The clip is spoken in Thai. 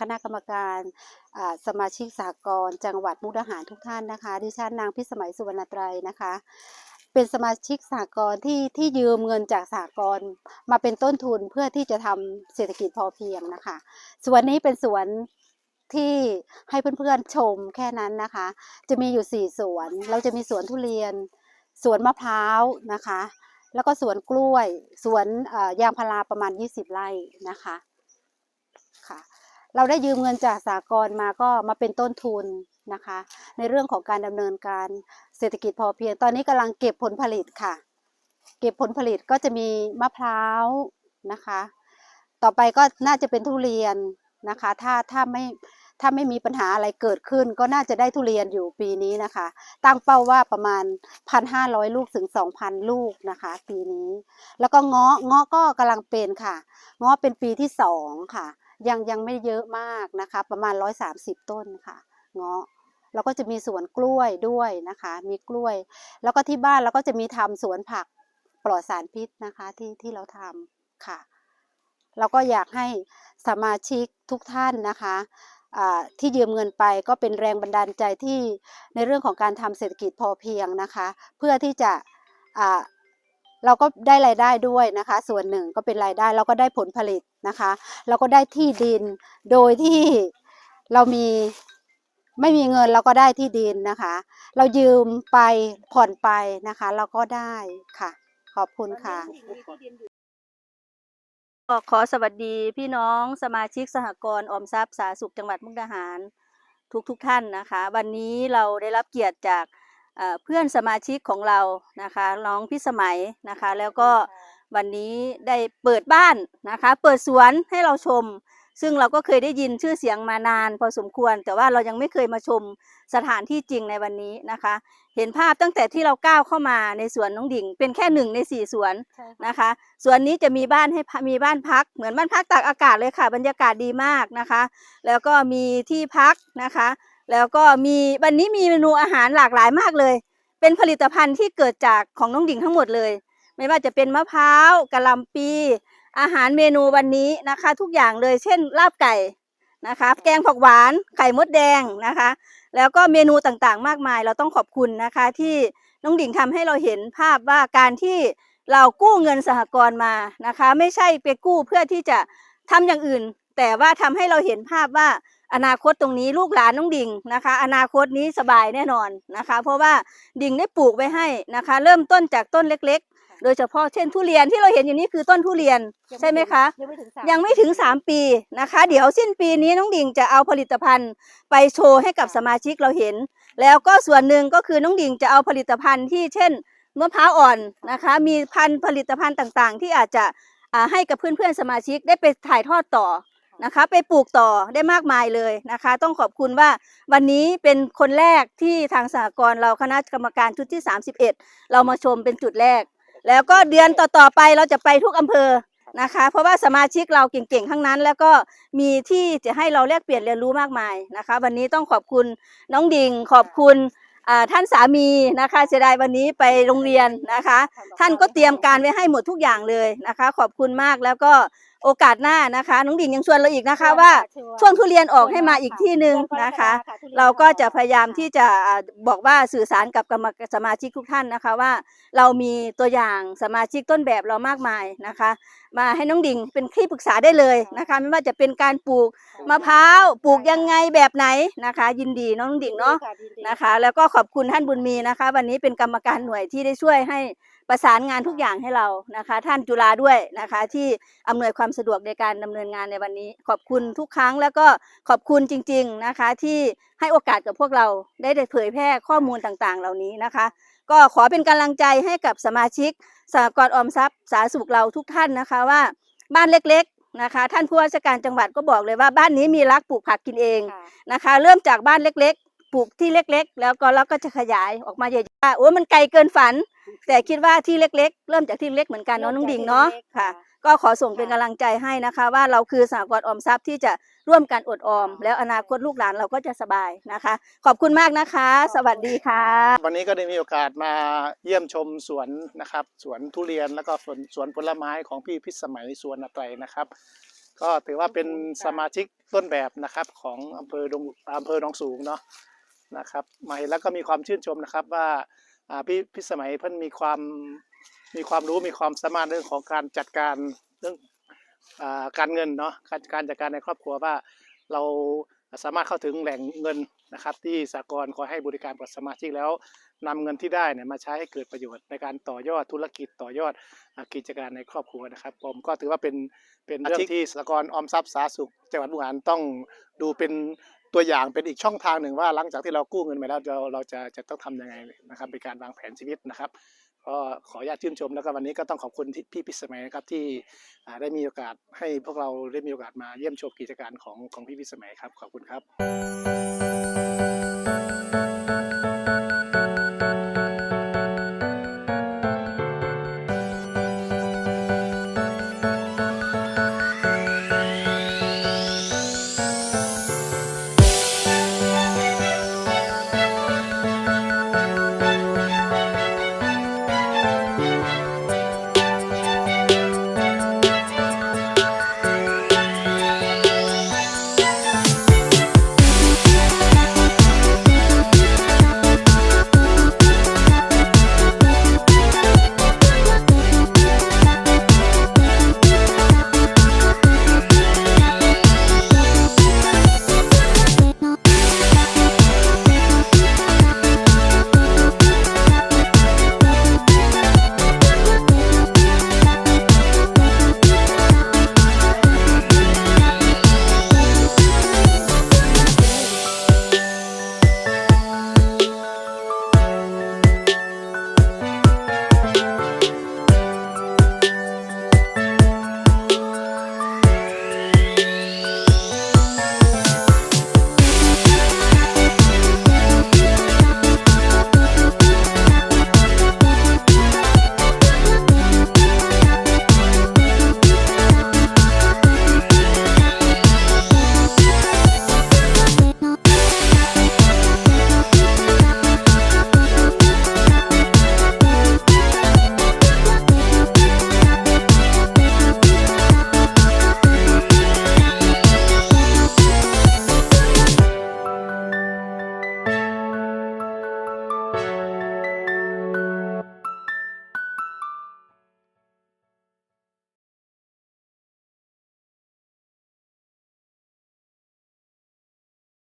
คณะกรรมการสมาชิกสากลจังหวัดมุกดาหารทุกท่านนะคะ ดิฉันนางพิสมัยสุวรรณไตรนะคะ เป็นสมาชิกสากลที่ที่ยืมเงินจากสากลมาเป็นต้นทุนเพื่อที่จะทำเศรษฐกิจพอเพียงนะคะ สวนนี้เป็นสวนที่ให้เพื่อนๆชมแค่นั้นนะคะ จะมีอยู่สี่สวน เราจะมีสวนทุเรียน สวนมะพร้าวนะคะ แล้วก็สวนกล้วย สวนยางพาราประมาณ 20 ไร่นะคะค่ะ เราได้ยืมเงินจากสากลมาก็มาเป็นต้นทุนนะคะ ในเรื่องของการดำเนินการเศรษฐกิจพอเพียง ตอนนี้กำลังเก็บผลผลิตค่ะ เก็บผลผลิตก็จะมีมะพร้าวนะคะ ต่อไปก็น่าจะเป็นทุเรียนนะคะ ถ้าถ้าไม่ถ้าไม่มีปัญหาอะไรเกิดขึ้น ก็น่าจะได้ทุเรียนอยู่ปีนี้นะคะ ตั้งเป้าว่าประมาณ 1,500 ลูกถึง 2,000 ลูกนะคะ ปีนี้ แล้วก็เงาะเงาะก็กำลังเป็นค่ะ เงาะเป็นปีที่สองค่ะ ยังยังไม่เยอะมากนะคะ ประมาณ 130 ต้นค่ะเงาะแล้วก็จะมีสวนกล้วยด้วยนะคะ มีกล้วย แล้วก็ที่บ้านเราก็จะมีทำสวนผักปลอดสารพิษนะคะที่ที่เราทำค่ะเราก็อยากให้สมาชิกทุกท่านนะคะที่ยืมเงินไปก็เป็นแรงบันดาลใจที่ในเรื่องของการทำเศรษฐกิจพอเพียงนะคะ เพื่อที่จะ เราก็ได้รายได้ด้วยนะคะ ส่วนหนึ่งก็เป็นรายได้เราก็ได้ผลผลิตนะคะ เราก็ได้ที่ดินโดยที่เรามีไม่มีเงินเราก็ได้ที่ดินนะคะ เรายืมไปผ่อนไปนะคะ เราก็ได้ค่ะ ขอบคุณค่ะขอสวัสดีพี่น้องสมาชิกสหกรณ์ออมทรัพย์สาธาสุขจังหวัดมุกดาหารทุกทุกท่านนะคะ วันนี้เราได้รับเกียรติจาก เอ่อเพื่อนสมาชิกของเรานะคะน้องพิสมัยนะคะ แล้วก็วันนี้ได้เปิดบ้านนะคะ เปิดสวนให้เราชม ซึ่งเราก็เคยได้ยินชื่อเสียงมานาน พอสมควร แต่ว่าเรายังไม่เคยมาชมสถานที่จริงในวันนี้นะคะ เห็นภาพตั้งแต่ที่เราก้าวเข้ามาในสวนน้องดิ่ง เป็นแค่หนึ่งในสี่สวนนะคะส่วนนี้จะมีบ้านให้พักมีบ้านพัก เหมือนบ้านพักตากอากาศเลยค่ะ บรรยากาศดีมากนะคะ แล้วก็มีที่พักนะคะ แล้วก็มีวันนี้มีเมนูอาหารหลากหลายมากเลย เป็นผลิตภัณฑ์ที่เกิดจากของน้องดิ่งทั้งหมดเลย ไม่ว่าจะเป็นมะพร้าวกะหล่ำปี อาหารเมนูวันนี้นะคะ ทุกอย่างเลยเช่น ลาบไก่นะคะ แกงผักหวานไข่มดแดงนะคะ แล้วก็เมนูต่างๆ มากมาย เราต้องขอบคุณนะคะ ที่น้องดิ่งทำให้เราเห็นภาพว่าการที่เรากู้เงินสหกรณ์มานะคะ ไม่ใช่ไปกู้เพื่อที่จะทำอย่างอื่น แต่ว่าทำให้เราเห็นภาพว่า อนาคตตรงนี้ลูกหลานน้องดิ่งนะคะ อนาคตนี้สบายแน่นอนนะคะ เพราะว่าดิ่งได้ปลูกไว้ให้นะคะ เริ่มต้นจากต้นเล็กๆ โดยเฉพาะเช่นทุเรียนที่เราเห็นอยู่นี้คือต้นทุเรียนใช่ไหมคะ ยังไม่ถึงสามยังไม่ถึง3ปีนะคะ เดี๋ยวสิ้นปีนี้น้องดิ่งจะเอาผลิตภัณฑ์ไปโชว์ให้กับสมาชิกเราเห็น แล้วก็ส่วนหนึ่งก็คือน้องดิ่งจะเอาผลิตภัณฑ์ที่เช่นมะพร้าวอ่อนนะคะ มีพันธุ์ผลิตภัณฑ์ต่างๆ ที่อาจจะอ่าให้กับเพื่อนๆสมาชิกได้ไปถ่ายทอดต่อ นะคะ ไปปลูกต่อได้มากมายเลยนะคะ ต้องขอบคุณว่าวันนี้เป็นคนแรกที่ทางสหกรณ์เราคณะกรรมการชุดที่ 31 เรามาชมเป็นจุดแรก แล้วก็เดือนต่อๆไปเราจะไปทุกอำเภอนะคะ เพราะว่าสมาชิกเราเก่งๆ ทั้งนั้น แล้วก็มีที่จะให้เราแลกเปลี่ยนเรียนรู้มากมายนะคะ วันนี้ต้องขอบคุณน้องดิงขอบคุณท่านสามีนะคะเสียดายวันนี้ไปโรงเรียนนะคะ ท่านก็เตรียมการไว้ให้หมดทุกอย่างเลยนะคะ ขอบคุณมากแล้วก็ โอกาสหน้านะคะ น้องดิงยังชวนเราอีกนะคะว่าช่วงทุเรียนออกให้มาอีกที่หนึ่งนะคะ เราก็จะพยายามที่จะอ่าบอกว่าสื่อสารกับกรรมสมาชิกทุกท่านนะคะว่า เรามีตัวอย่างสมาชิกต้นแบบเรามากมายนะคะ มาให้น้องดิ่งเป็นที่ปรึกษาได้เลยนะคะ ไม่ว่าจะเป็นการปลูกมะพร้าวปลูกยังไงแบบไหนนะคะ ยินดีน้องดิ่งเนาะนะคะ แล้วก็ขอบคุณท่านบุญมีนะคะ วันนี้เป็นกรรมการหน่วยที่ได้ช่วยให้ประสานงานทุกอย่างให้เรานะคะ ท่านจุฬาด้วยนะคะ ที่อำนวยความสะดวกในการดำเนินงานในวันนี้ ขอบคุณทุกครั้งแล้วก็ขอบคุณจริง ๆนะคะ ที่ให้โอกาสกับพวกเราได้ได้เผยแพร่ข้อมูลต่างๆ เหล่านี้นะคะ ก็ขอเป็นกำลังใจให้กับสมาชิกสหกรณ์ออมทรัพย์สาธารณสุขเราทุกท่านนะคะว่าบ้านเล็กๆนะคะ ท่านผู้ว่าราชการจังหวัดก็บอกเลยว่าบ้านนี้มีรักปลูกผักกินเองนะคะ เริ่มจากบ้านเล็กๆ ปลูกที่เล็กๆ แล้วก็เราก็จะขยายออกมาใหญ่ๆโอ้มันไกลเกินฝัน แต่คิดว่าที่เล็ก ๆ เริ่มจากที่เล็กเหมือนกันเนาะน้องดิ่งเนาะค่ะ ก็ขอส่งเป็นกำลังใจให้นะคะ ว่าเราคือสหกรณ์ออมทรัพย์ที่จะร่วมกันอดออม แล้วอนาคตลูกหลานเราก็จะสบายนะคะ ขอบคุณมากนะคะ สวัสดีค่ะ วันนี้ก็ได้มีโอกาสมาเยี่ยมชมสวนนะครับสวนทุเรียนแล้วก็สวนสวนผลไม้ของพี่พิสมัยสวนไตรนะครับ ก็ถือว่าเป็นสมาชิกต้นแบบนะครับของอำเภอดงอำเภอหนองสูงเนาะนะครับมาเห็นแล้วก็มีความชื่นชมนะครับว่าอ่าพี่พี่สมัยเพิ่นมีความ มีความรู้มีความสามารถเรื่องของการจัดการเรื่องอ่าการเงินเนาะการการจัดการในครอบครัวว่าเราสามารถเข้าถึงแหล่งเงินนะครับ ที่สากลคอยให้บริการกับสมาชิกแล้วนำเงินที่ได้เนี่ยมาใช้ให้เกิดประโยชน์ในการต่อยอดธุรกิจต่อยอดอ่ากิจการในครอบครัวนะครับ ผมก็ถือว่าเป็นเป็นเรื่องที่สากลออมทรัพย์สาธารณสุขจังหวัดมุกดาหารต้องดูเป็นตัวอย่างเป็นอีกช่องทางหนึ่งว่าหลังจากที่เรากู้เงินไปแล้วเราเราจะจะต้องทำยังไงนะครับเป็นการวางแผนชีวิตนะครับ ก็ขออนุญาตชื่นชมแล้วก็วันนี้ก็ต้องขอบคุณพี่พิสมัยนะครับที่ได้มีโอกาสให้พวกเราได้มีโอกาสมาเยี่ยมชมกิจการของของพี่พิสมัยครับขอบคุณครับ